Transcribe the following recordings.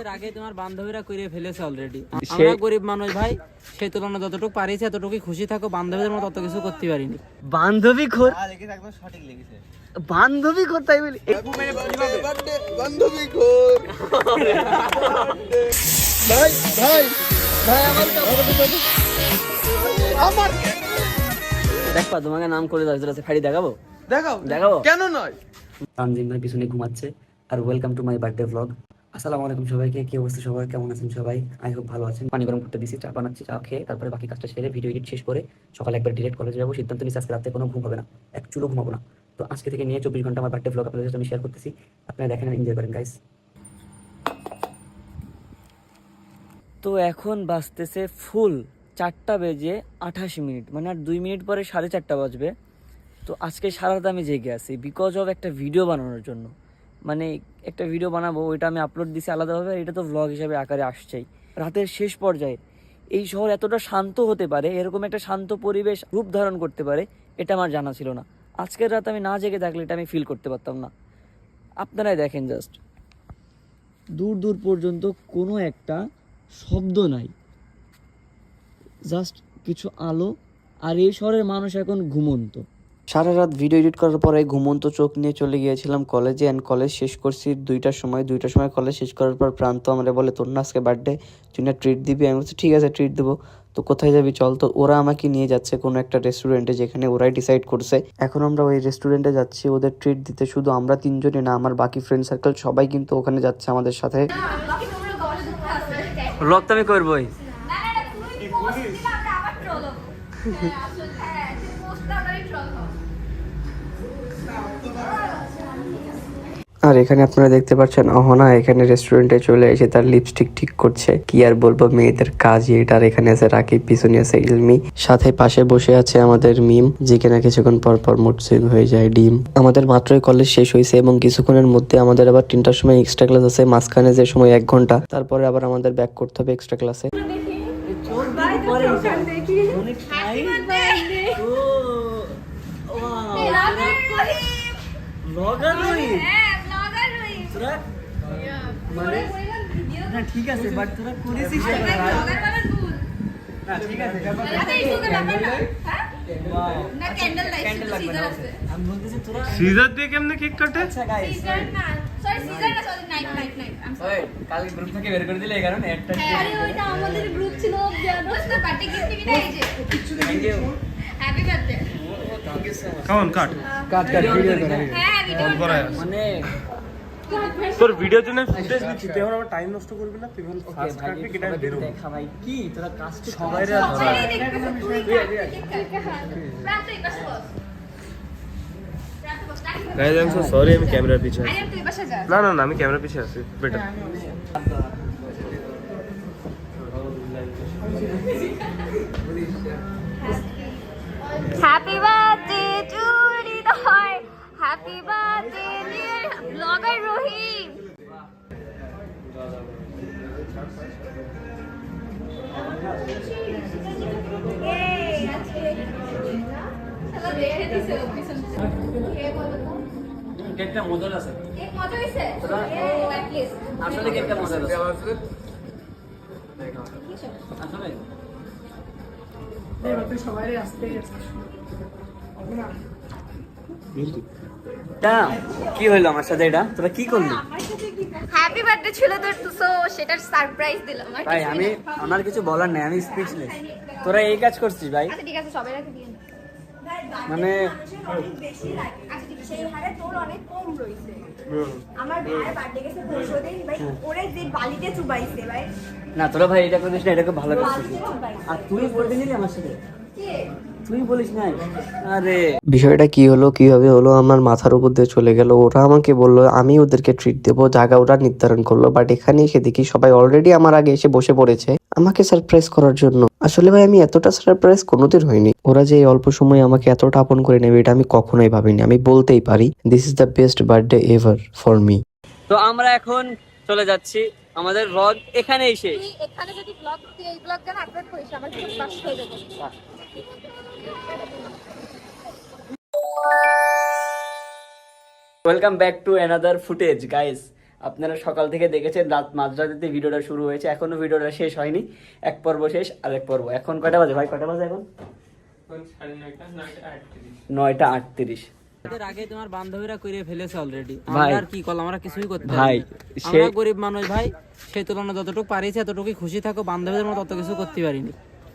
এর আগে তোমার বান্ধবীরা করে ফেলেছে অলরেডি আমরা গরিব মানুষ ভাই সেই তুলনায় যতটুকু পারিছি এতটুকুই খুশি থাকো বান্ধবীদের মতো অত কিছু করতে পারিনি। বান্ধবী খোর বান্ধবী খোর তাই বলি। দেখবা তোমাকে নাম করে দাও খাড়ি দেখাবো। দেখাও দেখাবো? কেন নয়? তানজিম ভাই পিছনে ঘুমাচ্ছে। আর welcome to my birthday vlog আসসালামু আলাইকুম সবাইকে, কি অবস্থা সবাই কেমন আছেন সবাই? আই হোপ ভালো আছেন। পানি গরম করতে দিছি চা বানাচ্ছি, চা খেয়ে তারপরে বাকি কাজটা সেরে ভিডিও এডিট শেষ করে সকালে একবার ডিরেক্ট কলেজে যাব। সিদ্ধান্ত নিচ্ছি আজকে রাতে কোনো ঘুম হবে না, এক চুলো ঘুমাবো না। তো আজকে থেকে নিয়ে চব্বিশ ঘণ্টা আমার বার্থডে ভ্লগ আপনাদের আমি শেয়ার করতেছি। আপনারা দেখেন এনজয় করেন গাইস তো এখন বাজতেছে ফুল চারটা বেজে আঠাশ মিনিট মানে আর দুই মিনিট পরে সাড়ে চারটা বাজবে। তো আজকে সারা রাত আমি জেগে আছি বিকজ অফ একটা ভিডিও বানানোর জন্য। মানে একটা ভিডিও বানাবো, ওইটা আমি আপলোড দিছি আলাদাভাবে এটা তো ভ্লগ হিসাবে আকারে আসছেই। রাতের শেষ পর্যায়ে, এই শহর এতটা শান্ত হতে পারে, এরকম একটা শান্ত পরিবেশ রূপ ধারণ করতে পারে, এটা আমার জানা ছিল না। আজকের রাত আমি না জেগে থাকলে এটা আমি ফিল করতে পারতাম না। আপনারাই দেখেন জাস্ট দূর দূর পর্যন্ত কোনো একটা শব্দ নাই। জাস্ট কিছু আলো, আর এই শহরের মানুষ এখন ঘুমন্ত। সারা রাত ভিডিও এডিট করার পরে ঘুমন্ত চোখ নিয়ে চলে গিয়েছিলাম কলেজে অ্যান্ড কলেজ শেষ করছি দুইটার সময় দুইটার সময় কলেজ শেষ করার পর প্রান্ত আমরা বলে তোর না আজকে বার্থডে তুই না ট্রিট দিবি? আমি বলছি ঠিক আছে ট্রিট দেবো। তো কোথায় যাবি চল? তো ওরা আমাকে নিয়ে যাচ্ছে কোনো একটা রেস্টুরেন্টে যেখানে ওরাই ডিসাইড করছে। এখন আমরা ওই রেস্টুরেন্টে যাচ্ছি ওদের ট্রিট দিতে। শুধু আমরা তিনজনই না আমার বাকি ফ্রেন্ড সার্কেল সবাই কিন্তু ওখানে যাচ্ছে আমাদের সাথে। ব্লগ তো আমি করবোই। আর এখানে আপনারা দেখতে পাচ্ছেন অহনা এখানে রেস্টুরেন্টে চলে এসে তার লিপস্টিক ঠিক করছে। কি আর বলব মেয়েদের কাজই এটা। আর এখানে আছে রাকিব পিছনে আছে ইলমি সাথে পাশে বসে আছে আমাদের মিম যে কিনা কিছুক্ষণ পর পর মুড সুইং হয়ে যায় ডিম। আমাদের মাত্রই কলেজ শেষ হয়েছে এবং কিছুক্ষণের মধ্যে আমাদের আবার তিনটার সময় এক্সট্রা ক্লাস আছে মাঝখানে যে সময় এক ঘণ্টা তারপরে আবার আমাদের ব্যাক করতে হবে এক্সট্রা ক্লাসে ঠিক আছে বাট তোরা করেছিস আমি বলতেছি তোরা সিজার দিয়ে কেমনে কেক কাটে? আচ্ছা কালকে গ্রুপ থেকে বের করে দিলে এই কারণে একটা থ্যাংক ইউ কেমন কাট। কাট কাট ভিডিও করায় মানে তোর ভিডিওর জন্য ফুটেজ নিচ্ছি তুই এখন আমার টাইম নষ্ট করবি না তুই এখন ফার্স্ট ভাই কাটবি কেটে বেরো। দেখা ভাই কি? তোরা কাজ সবাই রে guys I am so sorry আমি ক্যামেরার পিছে আছি। না না না আমি ক্যামেরার পিছে আছি better happy birthday to Hridoy happy birthday dear blogger Rahim কেকটা মজার আছে। মজা আসলে কেকটা মজার আছে। আসলে? তা কি হইল আমার সাথে এটা? তোরা কি করলি? হ্যাপি বার্থডে ছিল তোর তো সেটার সারপ্রাইজ দিলাম আর ভাই আমি আমার কিছু বলার নেই আমি স্পিচলেস তোরা এই কাজ করছিস ভাই? আচ্ছা ঠিক আছে সবাই রাখে দিয়ে মানে আচ্ছা ঠিক আছে সেই হারে তোর অনেক কম রইছে আমার ভাইয়ের বার্থডে গেছে পরশুদিন ভাই ওরে যে বালিতে চুবাইছে ভাই। না তোরা ভাই এটা করিস না এটা খুব ভালো করছিস। আর তুই বলবি আমার সাথে? তুই বলিস নাই? আরে। বিষয়টা কি হলো কীভাবে হলো আমার মাথার উপর দিয়ে চলে গেল। ওরা আমাকে বলল আমি ওদেরকে ট্রিট দেবো জায়গা ওরা নির্ধারণ করল। বাট এখানে এসে দেখি সবাই অলরেডি আমার আগে এসে বসে পড়েছে। আমাকে সারপ্রাইজ করার জন্য। আসলে ভাই আমি এতটা সারপ্রাইজ কোনোদিন হয়নি ওরা যে এই অল্প সময়ে আমাকে এতটা আপন করে নেবে এটা আমি কখনোই ভাবিনি। আমি বলতেই পারি this is the best birthday ever for me তো আমরা এখন চলে যাচ্ছি আমাদের ব্লগ এখানেই শেষ। এখানে যদি ব্লগ ব্লগ আপলোড করিস? আমার খুব কষ্ট হয়ে যাবে। Welcome back to another footage guys আপনারা সকাল থেকে দেখেছেন রাত মাঝরাতে ভিডিওটা শুরু হয়েছে। এখনও ভিডিওটা শেষ হয়নি। এক পর্ব শেষ আর এক পর্ব। এখন কয়টা বাজে ভাই? কয়টা বাজে এখন? নয়টা আটত্রিশ। আগে তোমার বান্ধবীরা করে ফেলেছে অলরেডি ভাই। আমরা আর কি করলাম? আমরা কিছুই করতে ভাই, পারি সে- গরিব মানুষ ভাই। সেই তুলনায় যতটুকু পারিছি এতটুকুই খুশি থাকো। বান্ধবীদের মতো অত কিছু করতে পারিনি।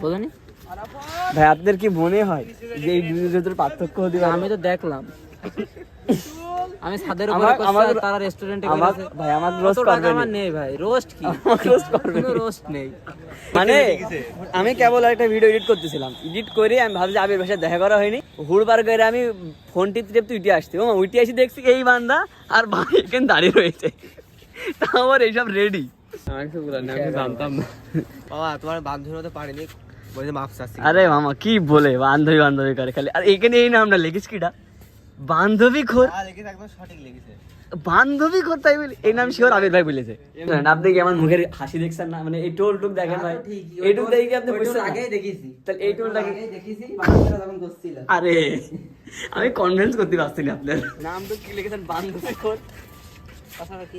বোঝনি? ভাই আপনাদের কি মনে হয় যে এই দুজনের ভিতরে পার্থক্য হতে পারে? আমি তো দেখলাম। আমি ছাদের উপরে আমার- আমার- তারা রেস্টুরেন্টে আমার- ভাই, আমার টাকা করবেনি। আমার নেই ভাই রোস্ট কি? করবেনি। কোনো রোস্ট নেই। মানে আমি কেবল একটা ভিডিও এডিট করতেছিলাম। এডিট করে আমি ভাবছি আবির ভাষায় দেখা করা হয়নি। হুড়বার করে আমি ফোন টিপতে টিপতে উঠে আসছি। ও উঠে আসি দেখছি এই বান্দা আর ভাই এখানে দাঁড়িয়ে রয়েছে। তা আমার এইসব রেডি বাবা তোমার বান্ধবীর মতো পারিনি। বলে মাপ চাচ্ছি আরে মামা কি বলে? বান্ধবী বান্ধবী করে খালি। আর এখানে এই নামটা লেগেছ কিটা বান্ধবী খোর? লেগেছে বান্ধবী খোর তাই বলি? এই নাম শিওর আবির ভাই বলেছে। আপনি কি আমার মুখের হাসি দেখছেন না মানে এই টোল টুক দেখেন ভাই। এই টুক দেখে কি আপনি বুঝছেন না? আগেই দেখেছি তাহলে এই টোলটা কি দেখেছি বান্ধবীরা যখন করছিল। আরে আমি কনভিন্স করতে পারছি না আপনার নাম তো কি লিখেছেন বান্ধবী খোর। তাছাড়া কি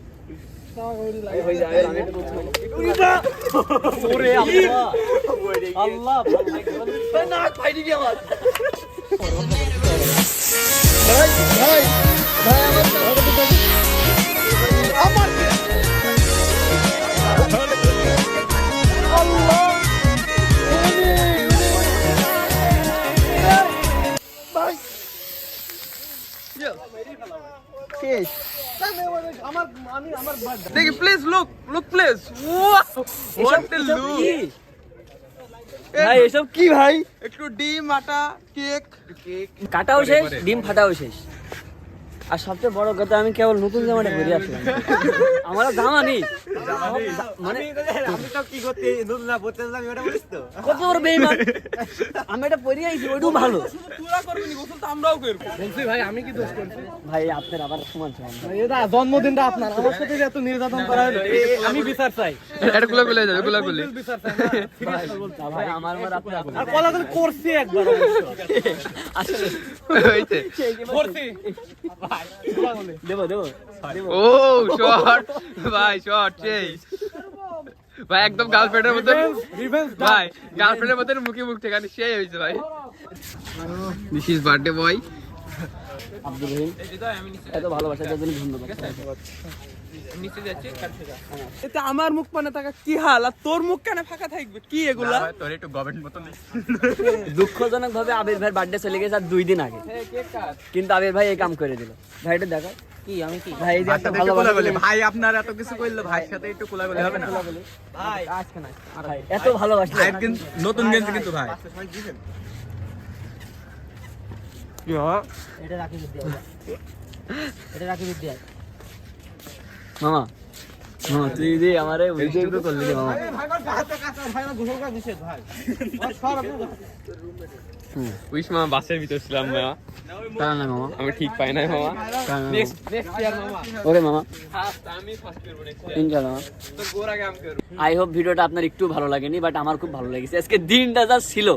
আল্লাহ নাক ফাইটি গিয়ে আমার ভাই এসব কি ভাই একটু ডিম আটা কেক কেক কাটাও শেষ ডিম ফাটাও শেষ আর সবচেয়ে বড় কথা আমি কেবল নতুন জামাটা পরে আসলাম। আমার জামা নেই। মানে আমি তো কি করতে? নতুন না আমি ওটা বলিস তো। কত বড় বেইমান। আমি এটা পরে আইছি ওইটাও ভালো। তোরা করবি নি গোসল তো আমরাও করব। ভাই আপনার আবার সমান সমান। জন্মদিনটা আপনার। আমার সাথে এত নির্যাতন করা হলো আমি বিচার চাই। এটা গুলা গুলা যাবে গুলা গুলি ভাই আমার। আর কলা করছি একবার আসলে হইছে করছি। দেবো দেবো দেবো ও শর্ট ভাই শর্ট সেই। ভাই একদম গার্লফ্রেন্ডের মতন। ভাই গার্লফ্রেন্ডের মতন মুখে মুখ ঠেকানি সেই হয়েছে ভাই। This is birthday boy Abdul Rahim এত ভালোবাসা দেওয়ার জন্য ধন্যবাদ। এতে আমার মুখ মানে টাকা কি হাল? আর তোর মুখ কেন ফাঁকা থাকবে? কি এগুলা? তোর একটু গভর্নমেন্ট মতন দুঃখজনক ভাবে আবির ভাইয়ের বার্থডে চলে গেছে আর দুই দিন আগে। কিন্তু আবির ভাই এই কাম করে দিল। ভাই এটা দেখো কি আমি কি? ভাই ভাই আপনার এত কিছু করল ভাইয়ের সাথে একটু কোলাগুলি হবে না? ভাই এত ভালোবাসা ভাই কিন্তু নতুন কিন্তু ভাই। এটা রাখি বিদ্যা এটা রাখি বিদ্যা। মামা মামা তুই যে আমারে করলি রে মামা? উইশ মামা বাসের ভিতর ছিলাম মামা। কারণ না মামা? আমি ঠিক পাই নাই মামা। নেক্সট নেক্সট ইয়ার মামা। ওকে মামা। আমি ফার্স্ট করব নেক্সট ইনশাআল্লাহ মামা। তো গোর আগে আমি করব আই হোপ ভিডিওটা আপনার একটু ভালো লাগেনি বাট আমার খুব ভালো লেগেছে। আজকে দিনটা যা ছিল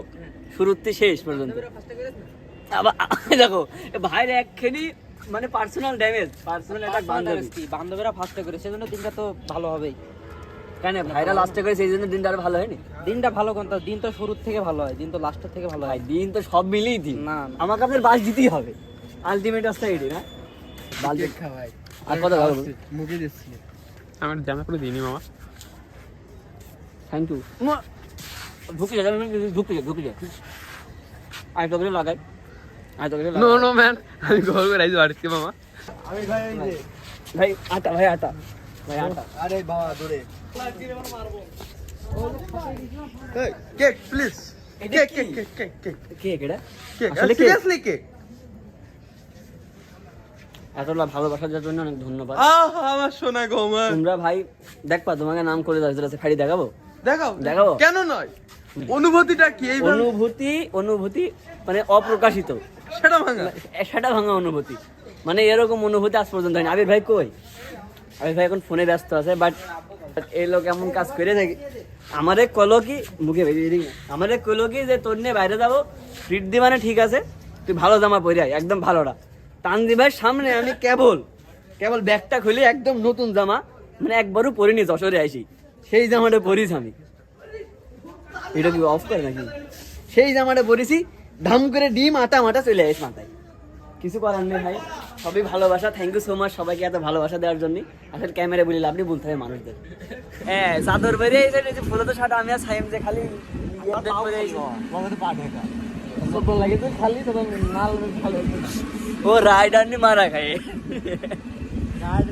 শুরুতে শেষ পর্যন্ত। আবার দেখো এ ভাইয়ের একখানি মানে পার্সোনাল ড্যামেজ পার্সোনাল একটা বান্ধবী। বান্ধবীরা ফার্স্টে করে সেজন্য দিনটা তো ভালো হবেই। কেন ভাইরা লাস্টে করে সেই জন্য দিনটা আরও ভালো হয়নি? দিনটা ভালো কোন দিন তো শুরুর থেকে ভালো হয় দিন তো লাস্টের থেকে ভালো হয়। দিন তো সব মিলিয়ে দিন। না। আমাকে আপনার বাস দিতেই হবে। আলটিমেট আসতে এটি না? বাল ভাই। আর কত ভালো মুখে দিচ্ছি আমার জামা কোনো দিইনি মামা। থ্যাংক ইউ ঢুকে যায় ঢুকে যায় ঢুকে যায় আই তো লাগাই করে নো লাগাই নো ম্যান আমি গোল করে আইছি বাড়িতে মামা। ভাই আটা ভাই আটা। ভাই আটা। আরে বাবা দূরে। Cake please cake cake cake cake cake. কে কেডা কেক সিরিয়াসলি কেক? এতটা ভালোবাসার জন্য অনেক ধন্যবাদ। আহ আমার সোনা গো তোমরা ভাই দেখবা তোমাকে নাম করে দাও যেটা ফাড়ি দেখাবো? দেখাও। দেখাবো? কেন নয়? অনুভূতিটা কি এই অনুভূতি অনুভূতি মানে অপ্রকাশিত। সেটা ভাঙা। সেটা ভাঙা অনুভূতি। মানে এরকম অনুভূতি আজ পর্যন্ত হয়নি। আবির ভাই কই? আবির ভাই এখন ফোনে ব্যস্ত আছে বাট এই লোক এমন কাজ করে থাকি। আমারে কলো কি মুখে আমারে কলো কি যে তোর নিয়ে বাইরে যাব। ট্রিট দি মানে ঠিক আছে। তুই ভালো জামা পরে আয় একদম ভালোটা। তানজি ভাইয়ের সামনে আমি কেবল কেবল ব্যাগটা খুলে একদম নতুন জামা মানে একবারও পরিনি যশোরে আসি সেই জামাটা পরিস আমি। এটা কি অফ করে নাকি? সেই জামাটা পরেছি ধাম করে ডিম আটা মাটা চলে আসে মাথায়। কিছু করার নেই ভাই সবই ভালোবাসা থ্যাংক ইউ সো মাচ সবাইকে এত ভালোবাসা দেওয়ার জন্য। আসলে ক্যামেরা বলি আপনি বলতে হবে মানুষদের। হ্যাঁ চাদর বেরিয়ে এসে এই যে ফুলো তো সাটা আমি আর সাইম যে খালি লাগে তো খালি তো নাল ভালো ও রাইডার নি মারা খায়। তাহলে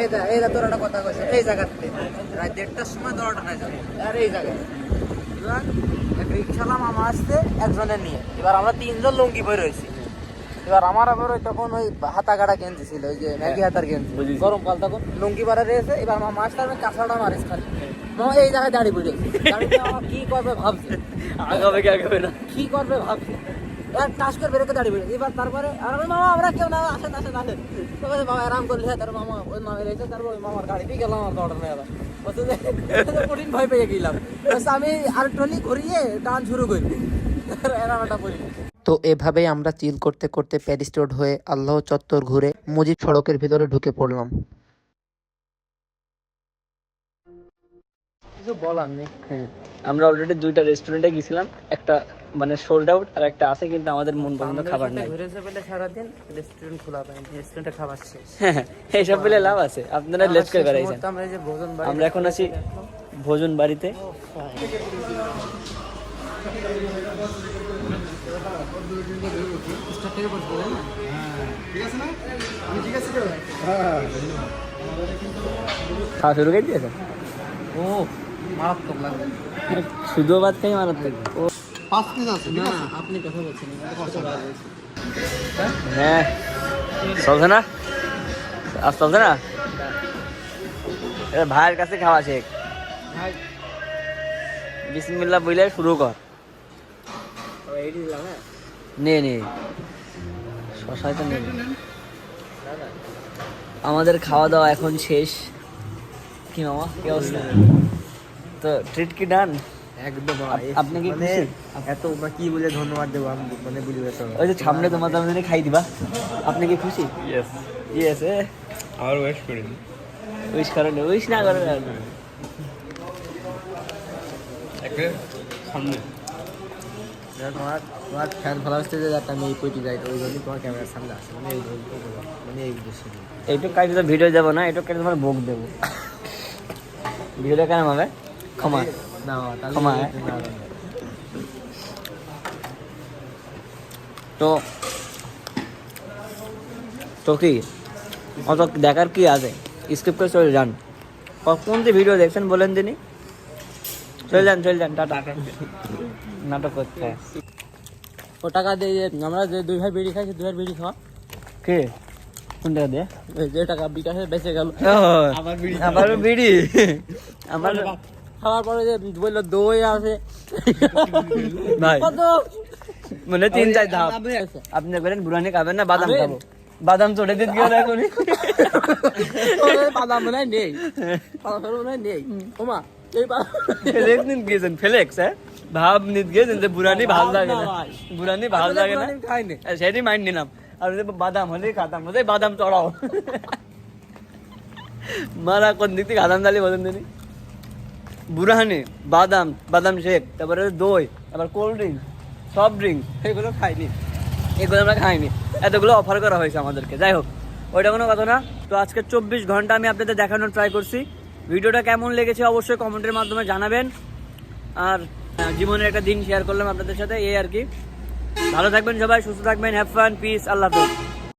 এই দা এই তোর একটা কথা কইছে এই জায়গাতে রাত দেড়টার সময় দরটা না যাবে। আর এই জায়গায়। এবার এক রিক্সালা মামা আসছে একজনের নিয়ে। এবার আমরা তিনজন লুঙ্গি পরে রয়েছি। এবার আমার আবার ওই তখন ওই হাতা কাটা গেঞ্জি ছিল ওই যে ম্যাগি হাতার গেঞ্জি। গরমকাল তখন লুঙ্গি পরে রয়েছে এবার মামা আসতে আমি কাঁচাটা মারিস খালি। মামা এই জায়গায় দাঁড়িয়ে পড়ে দাঁড়িয়ে আমার কি করবে ভাবছে। আগাবে কি আগাবে না। কি করবে ভাবছে? করে বেরোকে দাঁড়িয়ে এবার তারপরে আর মামা আমরা কেউ না আসেন আসেন আসেন। তো বলে, বাবা আরাম করলে তার মামা ওই মামা রয়েছে তারপর ওই মামার গাড়িতেই গেলাম আমার কঠিন ভয় পেয়ে গেলাম। আমি আর ঘুরিয়ে টান শুরু করি। তো এভাবেই আমরা চিল করতে করতে প্যারিস রোড হয়ে আল্লাহ চত্বর ঘুরে মুজিব সড়কের ভিতরে ঢুকে পড়লাম। কিছু বলার নেই। হ্যাঁ আমরা অলরেডি দুইটা রেস্টুরেন্টে গেছিলাম একটা মানে সোল্ড আউট আর একটা আছে কিন্তু আমাদের মন পছন্দ খাবার নাই। ঘুরেছে বলে সারাদিন রেস্টুরেন্ট খোলা পাইনি রেস্টুরেন্টে খাবার শেষ। হ্যাঁ হ্যাঁ, এইসব বলে লাভ আছে। আপনারা লেট করে বেড়াইছেন। আমরা যে ভোজন বাড়ি আমরা এখন আছি ভোজন বাড়িতে। খাওয়া শুরু করে দিয়েছে ও মারাত্মক লাগবে। শুধু ভাত খাই মারাত্মক। ও না? আপনি কথা না, আমি কথা বলছি। হ্যাঁ। চলছে না? আজ চলছে না? ভাইয়ের কাছে খাওয়া শেখ। ভাই। বিসমিল্লাহ বইলে শুরু কর। হ্যাঁ নে? নে তো নেই আমাদের খাওয়া দাওয়া এখন শেষ। কি মামা? কি অবস্থা? তো ট্রিট কি ডান একদম আপনি কি খুশি? এত কি বলে ধন্যবাদ দেবো আমি মানে বুঝবে তো ওই যে সামনে তোমার দামে খাই দিবা। আপনি কি খুশি? ইয়েস ইয়েস এ আর উইশ করেন উইশ না করেন। একটা সামনে। তোমার ফ্যান পইটি যাই ওই জন্যই তোমার ক্যামেরার সামনে আসে। মানে এই মানে এই উদ্দেশ্যে। এইটুক কাটি তো ভিডিও যাব না এইটুক তোমার ভোগ দেবো। ভিডিওটা কেন হবে? ক্ষমা না তাহলে ক্ষমা, হ্যাঁ? তো তো কি? অত দেখার কি আছে? স্কিপ করে চলে যান। কখন যে ভিডিও দেখছেন বলেন দিনই চলে যান চলে যান টাটা। নাটক করতে ও টাকা দিয়ে আমরা যে দুই ভাই বিড়ি খাইছি দুই ভাই বিড়ি খাওয়া। কে? কোন টাকা দিয়ে? যে টাকা বিকাশে বেঁচে গেল। আবার বিড়ি। আবার বিড়ি। আমার খাওয়ার পরে যে বলল দই আছে। কত? মানে তিন চার ধাপ। আপনি করেন বুড়ানি খাবেন না বাদাম খাব। বাদাম চড়ে দিতে এখন বাদাম মনে হয় নেই। বাদাম মনে হয় নেই। ওমা গিয়েছেন ফ্লেক্স হ্যাঁ ভাব নিতে গিয়েছেন যে বুড়ানি ভালো লাগে না। বুড়ানি ভালো লাগে না। সেটাই মাইন্ড নিলাম। আর বাদাম হলে খাতাম বাদাম চড়াও। মারা কোন দিক থেকে বাদাম ডালি বলেন বুড়ানি বাদাম বাদাম শেক, তারপরে দই, তারপর কোল্ড ড্রিঙ্ক সফট ড্রিঙ্ক এগুলো খাইনি। এগুলো আমরা খাইনি। এতগুলো অফার করা হয়েছে আমাদেরকে। যাই হোক, ওইটা কোনো কথা না। তো আজকে চব্বিশ ঘণ্টা আমি আপনাদের দেখানোর ট্রাই করছি। ভিডিওটা কেমন লেগেছে অবশ্যই কমেন্টের মাধ্যমে জানাবেন। আর জীবনের একটা দিন শেয়ার করলাম আপনাদের সাথে, এই আর কি। ভালো থাকবেন সবাই, সুস্থ থাকবেন হ্যাভ ফান পিস আল্লাহ হাফেজ।